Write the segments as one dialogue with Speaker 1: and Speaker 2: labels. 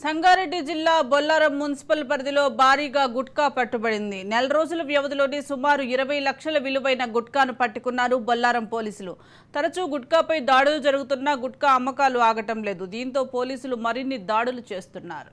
Speaker 1: సంగారెడ్డి జిల్లా బొల్లారం మున్సిపల్ పరిధిలో భారీగా గుట్కా పట్టుబడింది. నెల రోజుల వ్యవధిలోనే సుమారు ఇరవై లక్షల విలువైన గుట్కాను పట్టుకున్నారు బొల్లారం పోలీసులు. తరచూ గుట్కాపై దాడులు జరుగుతున్నా గుట్కా అమ్మకాలు ఆగటం లేదు. దీంతో పోలీసులు మరిన్ని దాడులు చేస్తున్నారు.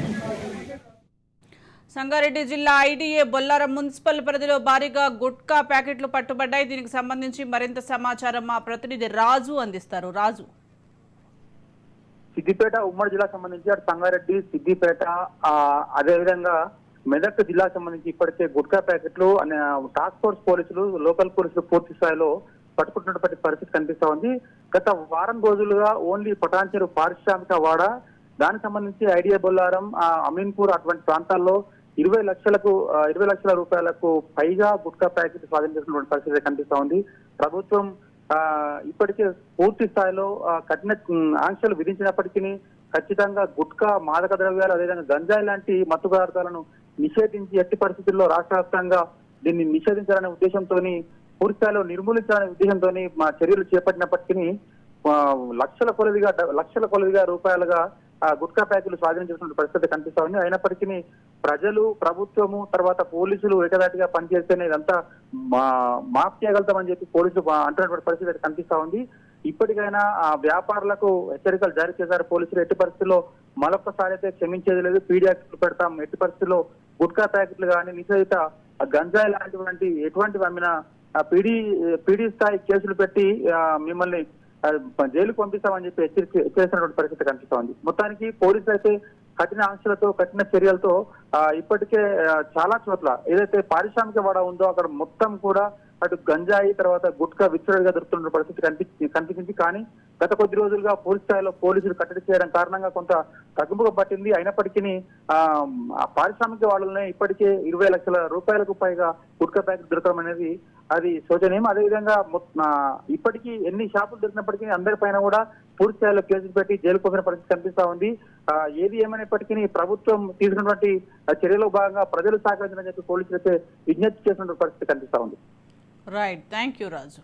Speaker 1: సంగారెడ్డి జిల్లా ఐడీఏ బొల్లారం మున్సిపల్ పరిధిలో భారీగా గుట్కా ప్యాకెట్లు పట్టుబడ్డాయి. దీనికి సంబంధించి మరింత సమాచారం మా ప్రతినిధి రాజు అందిస్తారు. రాజు.
Speaker 2: సిద్దిపేట ఉమ్మడి జిల్లా సంబంధించి అటు సంగారెడ్డి సిద్దిపేట అదేవిధంగా మెదక్ జిల్లా సంబంధించి ఇప్పటికే గుట్కా ప్యాకెట్లు అనే టాస్క్ ఫోర్స్ పోలీసులు లోకల్ పోలీసులు పూర్తి స్థాయిలో పట్టుకుంటున్నటువంటి పరిస్థితి కనిపిస్తా ఉంది. గత వారం రోజులుగా ఓన్లీ పటాన్చేరు పారిశ్రామిక వాడ దానికి సంబంధించి ఐడియా బొల్లారం అమీన్పూర్ అటువంటి ప్రాంతాల్లో ఇరవై లక్షలకు ఇరవై లక్షల రూపాయలకు పైగా గుట్కా ప్యాకెట్ స్వాధీనం చేసినటువంటి పరిస్థితి కనిపిస్తా ఉంది. ప్రభుత్వం ఆ, ఇప్పటికే పూర్తి స్థాయిలో కఠిన ఆంక్షలు విధించినప్పటికీ ఖచ్చితంగా గుట్కా మాదక ద్రవ్యాలు అదేవిధంగా గంజాయి లాంటి మత్తు పదార్థాలను నిషేధించి ఎట్టి పరిస్థితుల్లో రాష్ట్ర వ్యాప్తంగా దీన్ని నిషేధించాలనే ఉద్దేశంతో పూర్తి స్థాయిలో నిర్మూలించాలనే ఉద్దేశంతో మా చర్యలు చేపట్టినప్పటికీ లక్షల కొలదిగా లక్షల కొలదిగా రూపాయలుగా గుట్కా ప్యాకులు స్వాధీనం చేసిన పరిస్థితి కనిపిస్తా ఉంది. అయినప్పటికీ ప్రజలు ప్రభుత్వము తర్వాత పోలీసులు ఏకదాటిగా పనిచేస్తేనే ఇదంతా మా మాఫ్ చేయగలుగుతామని చెప్పి పోలీసులు అంటున్నటువంటి పరిస్థితి అయితే కనిపిస్తా ఉంది. ఇప్పటికైనా ఆ వ్యాపారులకు హెచ్చరికలు జారీ చేశారు పోలీసులు. ఎట్టి పరిస్థితుల్లో మరొకసారి అయితే క్షమించేది లేదు. పీడీ పెడతాం. ఎట్టి పరిస్థితుల్లో గుట్కా ప్యాకెట్లు కానీ నిషేధిత గంజాయి లాంటివంటి ఎటువంటివి అమ్మిన పీడీ పీడీ స్థాయి కేసులు పెట్టి మిమ్మల్ని జైలుకు పంపిస్తామని చెప్పి హెచ్చరిక చేసినటువంటి పరిస్థితి కనిపిస్తా ఉంది మొత్తానికి పోలీసులు అయితే కఠిన ఆంక్షలతో కఠిన చర్యలతో ఆ, ఇప్పటికే చాలా చోట్ల ఏదైతే పారిశ్రామిక వాడ ఉందో అక్కడ మొత్తం కూడా అటు గంజాయి తర్వాత గుట్కా విచ్చరుడిగా దొరుకుతున్న పరిస్థితి కనిపి కనిపించింది. కానీ గత కొద్ది రోజులుగా పూర్తి స్థాయిలో పోలీసులు కట్టడి చేయడం కారణంగా కొంత తగ్గుముఖ పట్టింది. అయినప్పటికీ ఆ పారిశ్రామిక వాళ్ళనే ఇప్పటికే ఇరవై లక్షల రూపాయలకు పైగా గుట్కా ప్యాకెట్ దొరకడం అనేది అది శోచనీయం. అదేవిధంగా ఇప్పటికీ ఎన్ని షాపులు దొరికినప్పటికీ అందరిపైన కూడా పూర్తి స్థాయిలో కేసులు పెట్టి జైలు పంపిన పరిస్థితి కనిపిస్తా ఉంది. ఏది ఏమైనప్పటికీ ప్రభుత్వం తీసుకున్నటువంటి చర్యలో భాగంగా ప్రజలు సహకరించడం చెప్పి పోలీసులు అయితే విజ్ఞప్తి చేసినటువంటి పరిస్థితి కనిపిస్తా ఉంది.
Speaker 1: Right thank you Raju